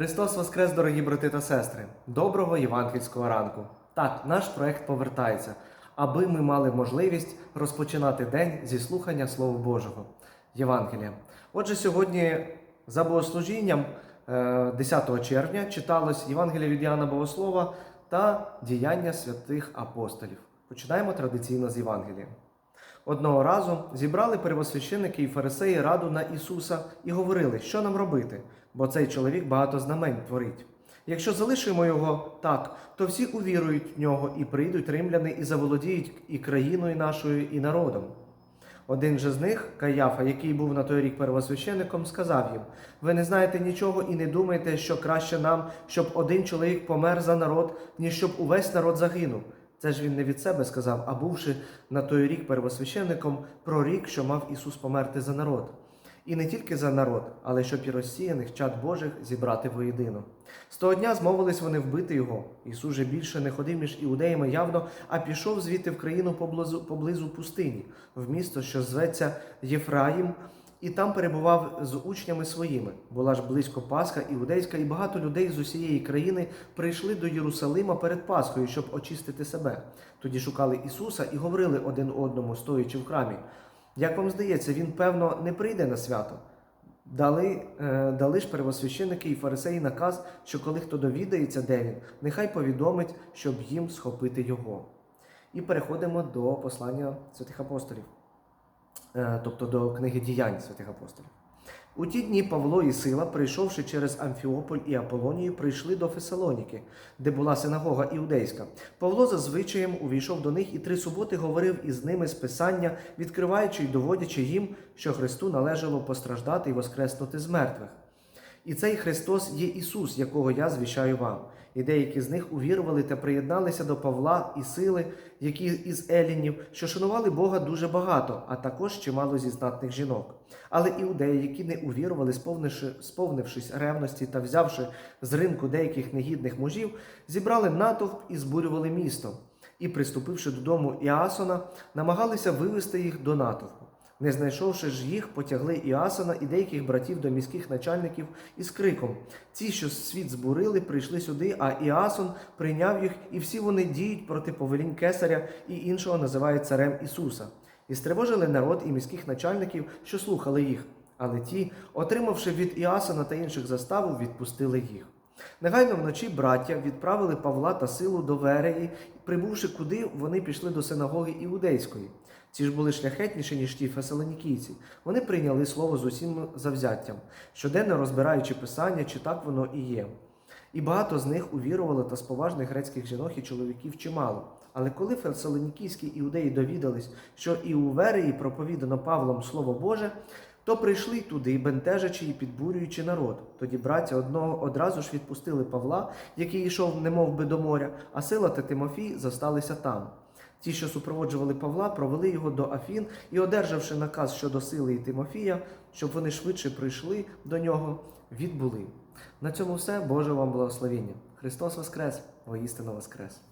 Христос Воскрес, дорогі брати та сестри! Доброго євангельського ранку! Так, наш проект повертається, аби ми мали можливість розпочинати день зі слухання Слова Божого Євангелія. Отже, сьогодні за богослужінням е, 10 червня читалось Євангелія від Іоанна Богослова та діяння святих апостолів. Починаємо традиційно з Євангелія. Одного разу зібрали первосвященники і фарисеї раду на Ісуса і говорили, що нам робити, бо цей чоловік багато знамень творить. Якщо залишимо його так, то всі увірують в нього і прийдуть римляни і заволодіють і країною нашою, і народом. Один же з них, Каяфа, який був на той рік первосвященником, сказав їм: Ви не знаєте нічого і не думаєте, що краще нам, щоб один чоловік помер за народ, ніж щоб увесь народ загинув. Це ж він не від себе сказав, а бувши на той рік первосвященником, про рік, що мав Ісус померти за народ. І не тільки за народ, але щоб і розсіяних чад Божих зібрати воєдино. З того дня змовились вони вбити його. Ісус же більше не ходив між іудеями явно, а пішов звідти в країну поблизу, поблизу пустині, в місто, що зветься Єфраїм, і там перебував з учнями своїми. Була ж близько Пасха іудейська, і багато людей з усієї країни прийшли до Єрусалима перед Пасхою, щоб очистити себе. Тоді шукали Ісуса і говорили один одному, стоячи в храмі. Як вам здається, він, певно, не прийде на свято? Дали, е, дали ж первосвященники і фарисеї наказ, що коли хто довідається, де він, нехай повідомить, щоб їм схопити його. І переходимо до послання святих апостолів, тобто до книги діянь святих апостолів. У ті дні Павло і Сила, прийшовши через Амфіополь і Аполонію, прийшли до Фесалоніки, де була синагога іудейська. Павло за звичаєм увійшов до них і три суботи говорив із ними з писання, відкриваючи й доводячи їм, що Христу належало постраждати і воскреснути з мертвих. І цей Христос є Ісус, якого я звіщаю вам. І деякі з них увірували та приєдналися до Павла і сили, які із Елінів, що шанували Бога дуже багато, а також чимало зі знатних жінок. Але іудеї, які не увірували, сповнивши, сповнившись ревності та взявши з ринку деяких негідних мужів, зібрали натовп і збурювали місто. І, приступивши додому Іасона, намагалися вивести їх до натовпу. Не знайшовши ж їх, потягли Іасона і деяких братів до міських начальників із криком: Ці, що світ збурили, прийшли сюди, а Іасон прийняв їх, і всі вони діють проти повелінь кесаря і іншого називають царем Ісуса. І стривожили народ і міських начальників, що слухали їх. Але ті, отримавши від Іасона та інших заставу, відпустили їх. Негайно вночі браття відправили Павла та силу до Вереї, прибувши куди, вони пішли до синагоги іудейської. Ці ж були шляхетніші, ніж ті фесалонікійці. Вони прийняли слово з усім завзяттям, щоденно розбираючи писання, чи так воно і є. І багато з них увірували та з поважних грецьких жінок і чоловіків чимало. Але коли фесалонікійські іудеї довідались, що і у Вереї проповідано Павлом Слово Боже, то прийшли туди, бентежачи і підбурюючи народ. Тоді браття одного одразу ж відпустили Павла, який йшов немов би до моря, а сила та Тимофій зосталися там. Ті, що супроводжували Павла, провели його до Афін і, одержавши наказ щодо сили і Тимофія, щоб вони швидше прийшли до нього, відбули. На цьому все. Боже вам благословіння. Христос Воскрес, воістину Воскрес!